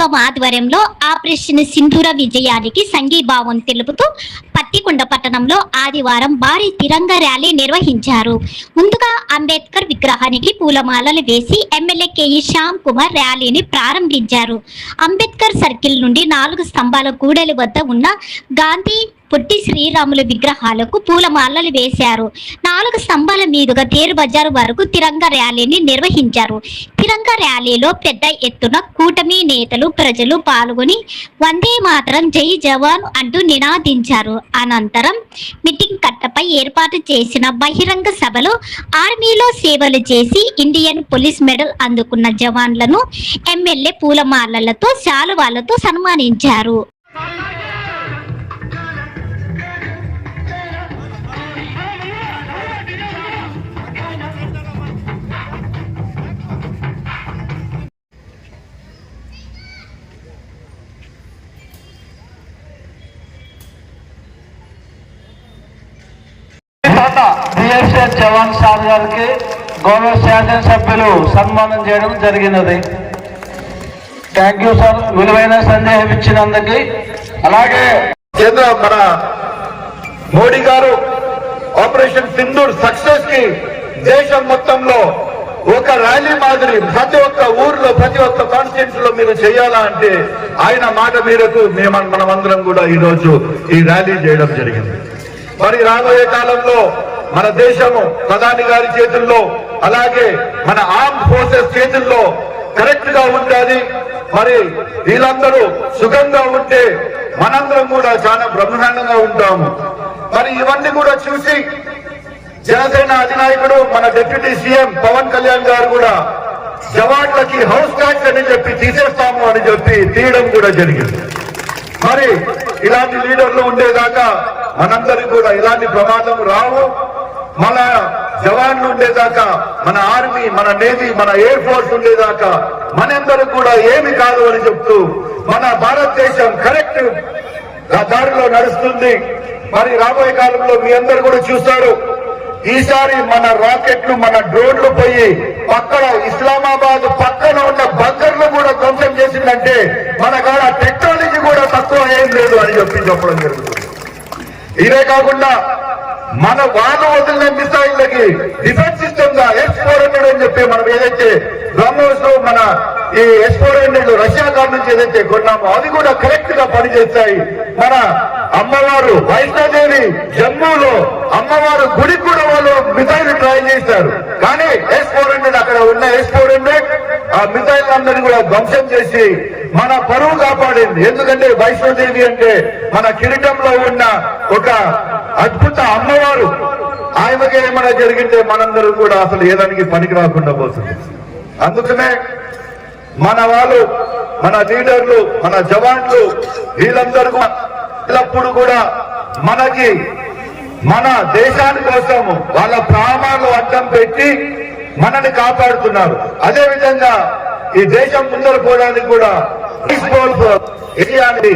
ప్రభుత్వం ఆధ్వర్యంలో ఆపరేషన్ సింధూర విజయానికి సంఘీభావం తెలుపుతూ పత్తికొండ పట్టణంలో ఆదివారం భారీ తిరంగ ర్యాలీ నిర్వహించారు. ముందుగా అంబేద్కర్ విగ్రహానికి పూలమాలలు వేసి ఎమ్మెల్యే కేఈ శ్యామ్ కుమార్ ర్యాలీని ప్రారంభించారు. అంబేద్కర్ సర్కిల్ నుండి నాలుగు స్తంభాల కూడలి వద్ద ఉన్న గాంధీ పొట్టి శ్రీరాముల విగ్రహాలకు పూలమాలలు వేశారు. నాలుగు స్తంభాల మీదుగా తేరు బజారు వరకు తిరంగ ర్యాలీని నిర్వహించారు. తిరంగ ర్యాలీలో పెద్ద ఎత్తున కూటమి నేతలు ప్రజలు పాల్గొని వందే మాతరం జై జవాన్ అంటూ నినాదించారు. అనంతరం మీటింగ్ కట్టపై ఏర్పాటు చేసిన బహిరంగ సభలో ఆర్మీలో సేవలు చేసి ఇండియన్ పోలీస్ మెడల్ అందుకున్న జవాన్లను ఎమ్మెల్యే పూలమాలలతో శాలువాలతో సన్మానించారు. తర్వాత జవాన్ సార్ గారికి గౌరవ శాసనసభ్యులు సన్మానం చేయడం జరిగినది. థ్యాంక్ యూ సార్ విలువైన సందేహం ఇచ్చినందుకు. అలాగే కేంద్ర మన మోడీ గారు ఆపరేషన్ సింధూర్ సక్సెస్కి దేశం మొత్తంలో ఒక ర్యాలీ మాదిరి ప్రతి ఒక్క ఊర్లో ప్రతి ఒక్క కాన్స్టిట్యూన్స్లో మీరు చేయాలా అంటే ఆయన మాట మేరకు మేము మనమందరం కూడా ఈ రోజు ఈ ర్యాలీ చేయడం జరిగింది. మరి రాబోయే కాలంలో మన దేశము ప్రధాని గారి చేతుల్లో అలాగే మన ఆర్మ్ ఫోర్సెస్ చేతుల్లో కరెక్ట్గా ఉండాలి. మరి వీళ్ళందరూ సుఖంగా ఉంటే మనందరం కూడా చాలా బ్రహ్మాండంగా ఉంటాము. మరి ఇవన్నీ కూడా చూసి జనసేన అధినాయకుడు మన డిప్యూటీ సీఎం పవన్ కళ్యాణ్ గారు కూడా జవాన్లకి హౌస్ ట్యాక్స్ అని చెప్పి తీసేస్తాము అని చెప్పి తీయడం కూడా జరిగింది. మరి ఇలాంటి లీడర్లు ఉండేదాకా మనందరికి కూడా ఇలాంటి ప్రమాదం రావు. మన జవాన్లు ఉండేదాకా మన ఆర్మీ మన నేవీ మన ఎయిర్ ఫోర్స్ ఉండేదాకా మనందరూ కూడా ఏమి కాదు అని చెప్తూ మన భారతదేశం కరెక్ట్ దారిలో నడుస్తుంది. మరి రాబోయే కాలంలో మీ అందరు కూడా చూస్తారు. ఈసారి మన రాకెట్లు మన డ్రోన్లు పోయి పక్కన ఇస్లామాబాద్ పక్కన ఉన్న బంకర్లు కూడా ధ్వంసం చేసిందంటే మన కాడ టెక్నాలజీ కూడా తక్కువ ఏం లేదు అని చెప్పి చెప్పడం జరుగుతుంది. ఇదే కాకుండా మన వాళ్ళు వదిలిన మిసైళ్ళకి డిఫెన్స్ సిస్టమ్గా ఎస్ ఫోర్ హండ్రెడ్ అని చెప్పి మనం ఏదైతే బ్రహ్మోస్లో మన ఈ ఎస్ ఫోర్ హండ్రెడ్ రష్యా కార్డు నుంచి ఏదైతే కొన్నామో అది కూడా కరెక్ట్గా పనిచేస్తాయి మన అమ్మవారు వైష్ణోదేవి జమ్మూలో అమ్మవారు గుడి కూడా వాళ్ళు మిసైల్ ట్రై చేశారు. కానీ ఎస్ ఫోర్ హండ్రెడ్ అక్కడ ఉన్న ఎస్ ఫోర్ హండ్రెడ్ ఆ మిసైల్ అందరినీ కూడా ధ్వంసం చేసి మన పరువు కాపాడింది. ఎందుకంటే వైష్ణోదేవి అంటే మన కిరీటంలో ఉన్న ఒక అద్భుత అమ్మవారు. ఆయనకి ఏమైనా జరిగితే మనందరూ కూడా అసలు ఏదానికి పనికి రాకుండా పోతుంది అందుకనే మన వాళ్ళు మన లీడర్లు మన జవాన్లు వీళ్ళందరూ ఎల్లప్పుడు కూడా మనకి మన దేశాని కోసము వాళ్ళ ప్రాణాలు అడ్డం పెట్టి మనని కాపాడుతున్నారు. అదే విధంగా ఈ దేశం ముందర పోవడానికి కూడా বলব এটা আমি